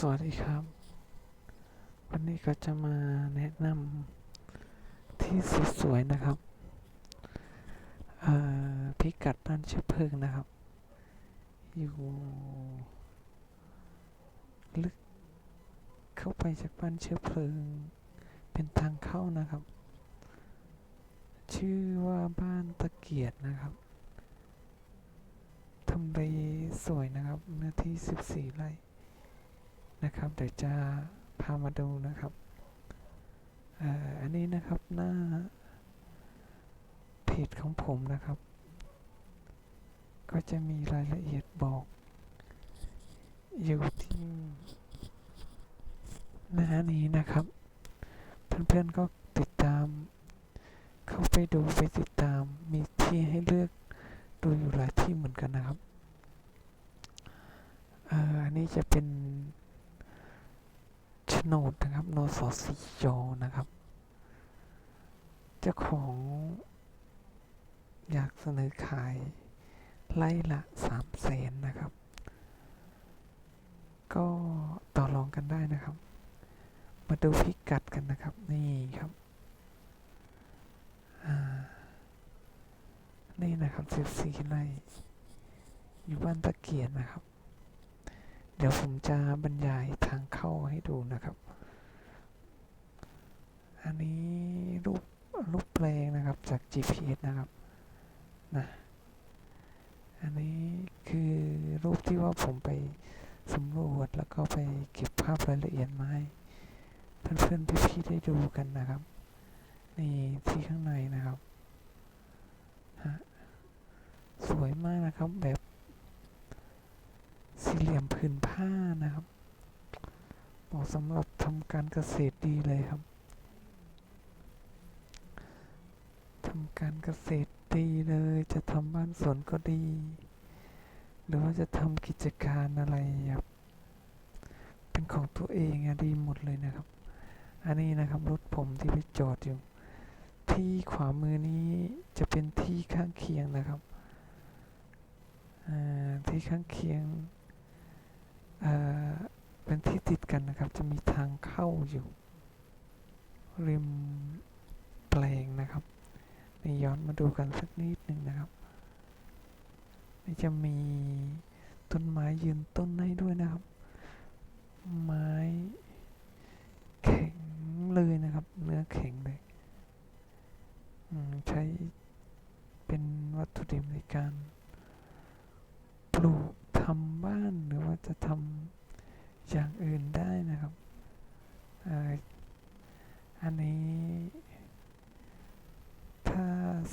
สวัสดีครับ วันนี้ก็จะมาแนะนำที่สวยๆนะครับพิกัดบ้านเชื้อเพลิงนะครับ อยู่ ลึกเข้าไปจากบ้านเชื้อเพลิง เป็นทางเข้านะครับ ชื่อว่าบ้านตะเกียดนะครับทำเลสวยนะครับเนื้อที่ 14 ไร่ นะครับ เดี๋ยวจะพามาดูนะครับอันนี้นะครับหน้าเพจของผมนะครับ ก็จะมีรายละเอียดบอก อยู่ที่หน้านี้นะครับ เพื่อนๆก็ติดตาม เข้าไปดูไปติดตามมีที่ให้เลือกดูอยู่หลายที่เหมือนกันนะครับอออันนี้จะเป็น โนดนะครับ โนสสยนะครับ เจ้าของ อยากเสนอขายไล่ละสามแสนนะครับ ก็ต่อรองกันได้นะครับ มาดูพิกัดกันนะครับ นี่ครับนี่นะครับสิบสี่ไร่อยู่บ้านตะเกียนนะครับ เดี๋ยวผมจะบรรยายทางเข้าให้ดูนะครับ อันนี้รูปรูปแปลงนะครับจาก GPS นะครับนะอันนี้คือรูปที่ว่าผมไปสำรวจแล้วก็ไปเก็บภาพรายละเอียดมาให้เพื่อนๆพี่ๆได้ดูกันนะครับ นี่ที่ข้างในนะครับฮะสวยมากนะครับแบบสี่เหลี่ยมผืนผ้านะครับเหมาะสำหรับทำการเกษตรดีเลยครับทำ การเกษตรดีเลยจะทำบ้านสวนก็ดี หรือว่าจะทำกิจการอะไรครับเป็นของตัวเองอะดีหมดเลยนะครับ อันนี้นะครับรถผมที่ไปจอดอยู่ ที่ขวามือนี้จะเป็นที่ข้างเคียงนะครับที่ข้างเคียงเป็นที่ติดกันนะครับ จะมีทางเข้าอยู่ ริมแปลงนะครับ นี่ย้อนมาดูกันสักนิดหนึ่งนะครับนี่จะมีต้นไม้ยืนต้นให้ด้วยนะครับ ไม้แข็งเลยนะครับ เนื้อแข็งเลยใช้เป็นวัตถุดิบในการปลูกทำบ้านหรือว่าจะทำอย่างอื่นได้นะครับอ,อ,อันนี้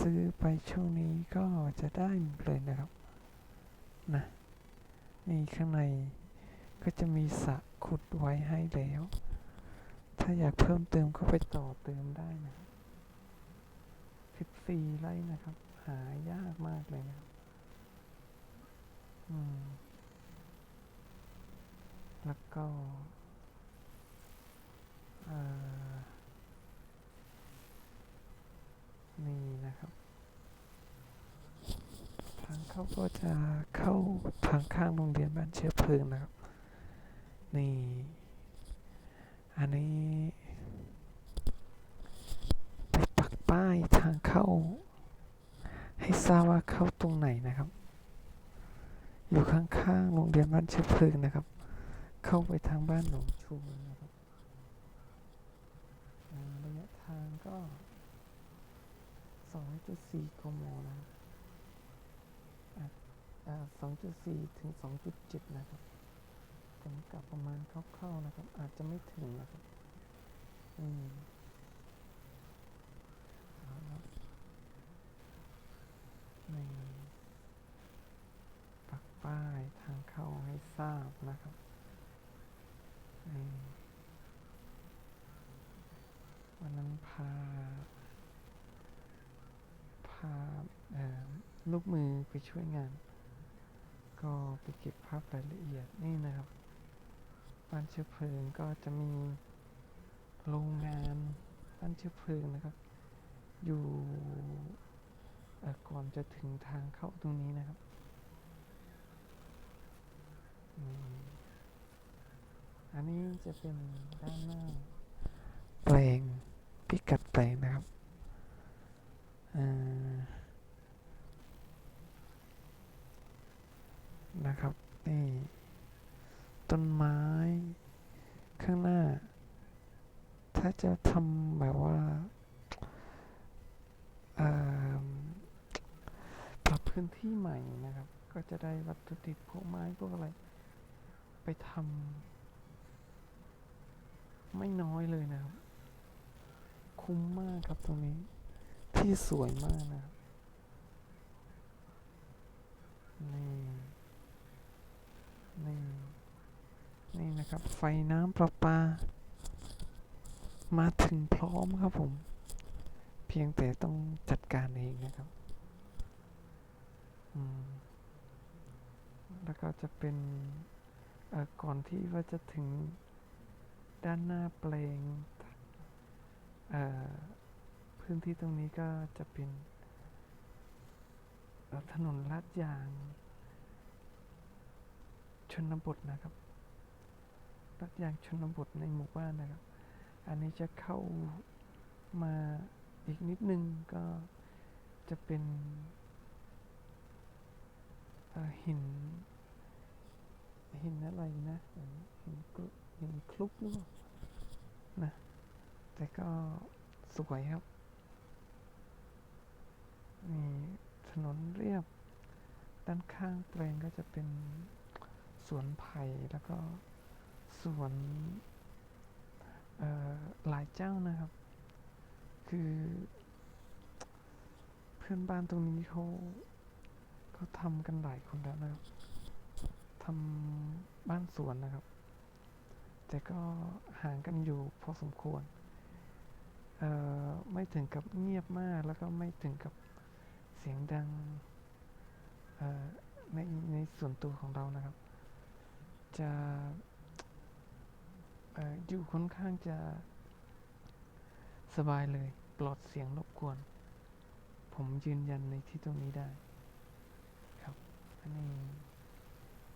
ซื้อไปช่วงนี้ก็จะได้เลยนะครับนะนี่ข้างในก็จะมีสระขุดไว้ให้แล้ว ถ้าอยากเพิ่มเติมก็ไปต่อเติมได้นะครับ14ไร่นะครับ หายากมากเลยนะครับอืมแล้วก็อ่อ นี่นะครับทางเข้าก็จะเข้าทางข้างโรงเรียนบ้านเชื้อเพลิงนะครับ นี่ อันนี้ไปปักป้ายทางเข้า ให้ทราบว่าเข้าตรงไหนนะครับ อยู่ข้างๆโรงเรียนบ้านเชื้อเพลิงนะครับ เข้าไปทางบ้านหนองชูนะครับระยะทางก็ 2.4 กมนะครับอะอ่า2.4 ถึง 2.7 นะครับผมกลับประมาณคร่าวๆนะครับ อาจจะไม่ถึงนะครับ อืมเอาละนี่ปักป้ายทางเข้าให้ทราบนะครับนี่วันนั้นพา ลูกมือไปช่วยงาน ก็ไปเก็บภาพรายละเอียดนี่นะครับบ้านเชื้อเพลิงก็จะมีโรงงานบ้านเชื้อเพลิงนะครับ อยู่ก่อนจะถึงทางเข้าตรงนี้นะครับอันนี้จะเป็นด้านหน้าแปลงพิกัดแปลงนะครับอ่า นะครับนี่ต้นไม้ ข้างหน้า ถ้าจะทำแบบว่าอ่าปรับพื้นที่ใหม่นะครับ ก็จะได้วัตถุดิบพวกไม้พวกอะไร ไปทำไม่น้อยเลยนะครับ คุ้มมากครับตรงนี้ ที่สวยมากนะครับนี่ นี่นี่นะครับ ไฟน้ำประปา มาถึงพร้อมครับผม เพียงแต่ต้องจัดการเองนะครับ แล้วก็จะเป็นก่อนที่ว่าจะถึงด้านหน้าแปลงพื้นที่ตรงนี้ก็จะเป็นถนนลาดยาง ชนบทนะครับลาดยางชนบทในหมู่บ้านนะครับ อันนี้จะเข้ามาอีกนิดนึงก็จะเป็นหินหินอะไรนะหินกรุหินคลุกหรือเปล่านะแต่ก็สวยครับมีถนนเรียบ ด้านข้างแปลงก็จะเป็น สวนไผ่แล้วก็สวนหลายเจ้านะครับ คือเพื่อนบ้านตรงนี้เขาเขาทำกันหลายคนแล้วนะครับทำบ้านสวนนะครับ แต่ก็ห่างกันอยู่พอสมควรไม่ถึงกับเงียบมากแล้วก็ไม่ถึงกับเสียงดังในในส่วนตัวของเรานะครับ จะอยู่ค่อนข้างจะสบายเลยปลอดเสียงรบกวน ผมยืนยันในที่ตรงนี้ได้ ครับ อันนี้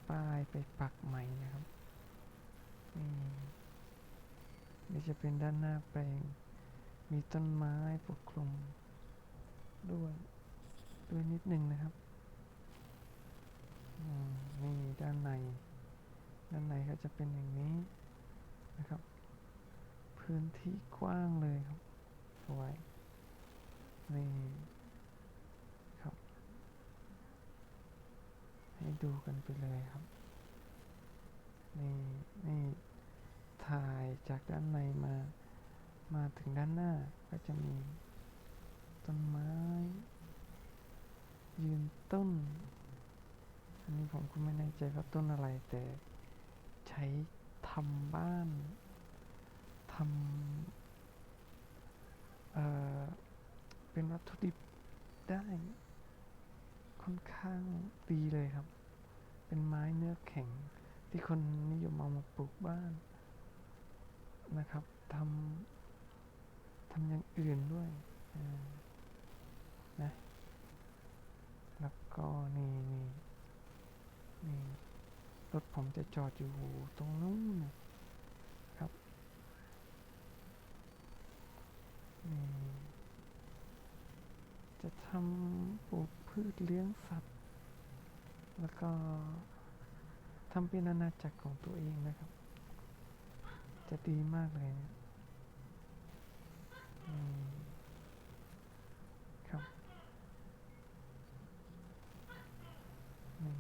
ป้ายไปปักใหม่นะครับนี่นี่จะเป็นด้านหน้าแปลง มีต้นไม้ปกคลุม ด้วยด้วยนิดนึงนะครับนี่ด้านใน ด้านในก็จะเป็นอย่างนี้นะครับ พื้นที่กว้างเลยครับสวยนี่ครับ ให้ดูกันไปเลยครับ นี่นี่ถ่ายจากด้านในมา มาถึงด้านหน้าก็จะมีต้นไม้ ยืนต้น อันนี้ผมก็ไม่แน่ใจว่าต้นอะไรแต่ ใช้ทำบ้านทำเอ่อ เป็นวัตถุดิบได้ ค่อนข้างดีเลยครับ เป็นไม้เนื้อแข็งที่คนนิยมเอามาปลูกบ้านนะครับทำทำอย่างอื่นด้วยนะแล้วก็นี่นี่ รถผมจะจอดอยู่ตรงนู้นนะครับนี่จะทำปลูกพืชเลี้ยงสัตว์ แล้วก็ทำเป็นอาณาจักรของตัวเองนะครับ จะดีมากเลยนะอืมครับนี่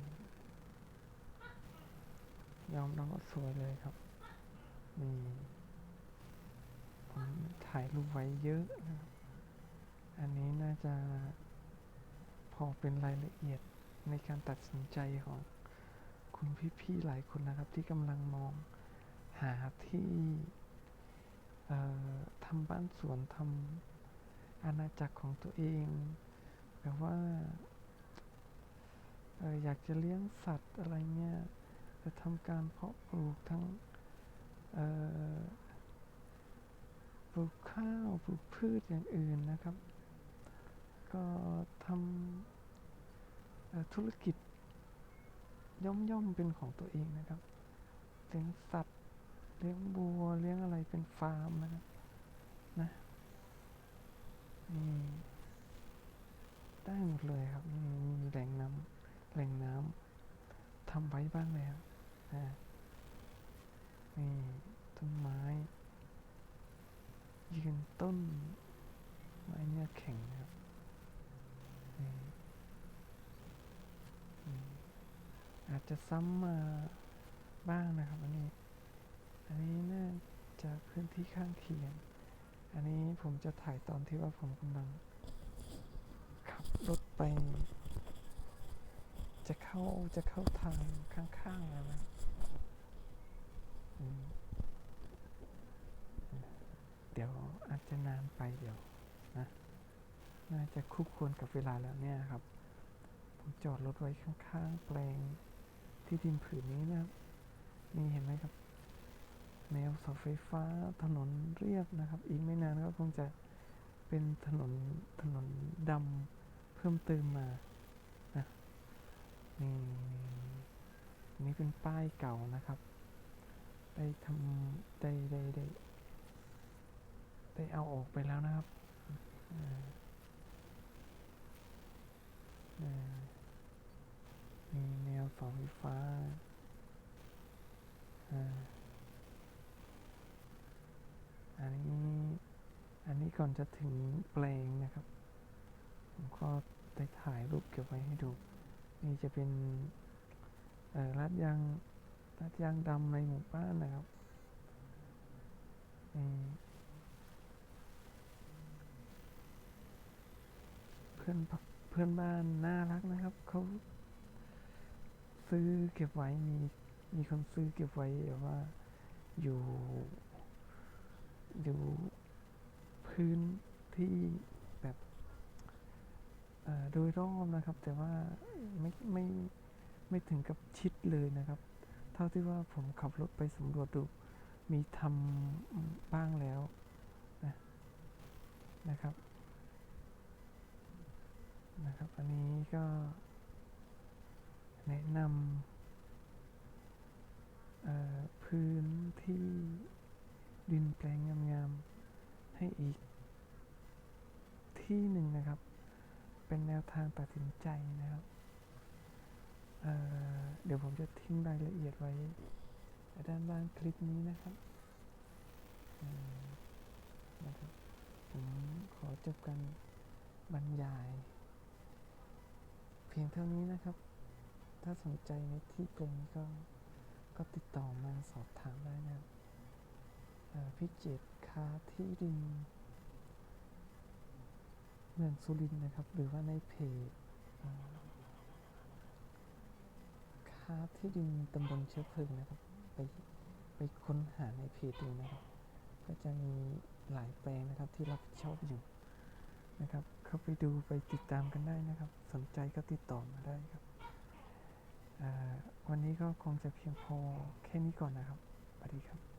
ยอมรับว่าสวยเลยครับนี่ผมถ่ายรูปไว้เยอะนะครับ อันนี้น่าจะพอเป็นรายละเอียดในการตัดสินใจของคุณพี่ๆหลายคนนะครับ ที่กำลังมองหาที่ทำบ้านสวนทำอาณาจักรของตัวเองแบบว่าอออยากจะเลี้ยงสัตว์อะไรเงี้ย จะทำการเพาะปลูกทั้งปลูกข้าวปลูกพืชอย่างอื่นนะครับ ก็ทำธุรกิจย่อมๆเป็นของตัวเองนะครับเลี้ยงสัตว์เลี้ยงบัวเลี้ยงอะไรเป็นฟาร์มนะครับนะนี่ได้หมดเลยครับมีแหล่งน้ำแหล่งน้ำทำไว้บ้างแล้ว นะนี่ต้นไม้ ยืนต้น ไม้เนี่ยแข็งนะครับนี่อาจจะซ้ำมาบ้างนะครับ อันนี้ อันนี้น่าจะพื้นที่ข้างเคียง อันนี้ผมจะถ่ายตอนที่ว่าผมกำลัง ขับรถไป จะเข้าจะเข้าทางข้างๆแล้วนะอืมเดี๋ยวอา จะนานไปเดี๋ยวนะน่าจะคู่ควรกับเวลาแล้วเนี่ยครับ ผมจอดรถไว้ข้างๆแปลงที่ดินผืนนี้นะครับนี่เห็นไหมครับ แนวเสาไฟฟ้าถนนเรียบนะครับ อีกไม่นานก็คงจะเป็นถนนถนนดำเพิ่มเติมมานะนี่นี่เป็นป้ายเก่านะครับ ได้ทำได้ได้ได้ ได้เอาออกไปแล้วนะครับมีแนวเสาไฟฟ้าอันนี้ อันนี้ก่อนจะถึงแปลงนะครับ ผมก็ได้ถ่ายรูปเก็บไว้ให้ดู นี่จะเป็นลาดยางลาดยางดำในหมู่บ้านนะครับ นี่ พื่อนเพื่อนบ้านน่ารักนะครับเขาซื้อเก็บไว้มีมีคนซื้อเก็บไว้แบบว่าอยู่อยู่พื้นที่แบบอ่อโดยรอบนะครับ แต่ว่าไม่ไม่ไม่ถึงกับชิดเลยนะครับ เท่าที่ว่าผมขับรถไปสำรวจดูมีทำบ้างแล้วนะนะครับ นะครับ อันนี้ก็แนะนำพื้นที่ดินแปลงงามๆ ให้อีกที่หนึ่งนะครับ เป็นแนวทางตัดสินใจนะครับเเดี๋ยวผมจะทิ้งรายละเอียดไว้ ด้านล่างคลิปนี้นะครับนะครับ ผมขอจบกันบรรยาย พียงเท่านี้นะครับ ถ้าสนใจในที่แปลงนี้ก็ ก็ติดต่อมาสอบถามได้นะครับเอ่อพิจิตรค้าที่ดินเมืองสุรินทร์นะครับ หรือว่าในเพจค้าที่ดินตำบลเชื้อเพลิงนะครับ ไปไปค้นหาในเพจดูนะครับ ก็จะมีหลายแปลงนะครับที่รับผิดชอบอยู่ นะครับ เข้าไปดูไปติดตามกันได้นะครับ สนใจก็ติดต่อมาได้ครับ วันนี้ก็คงจะเพียงพอแค่นี้ก่อนนะครับสวัสดีครับ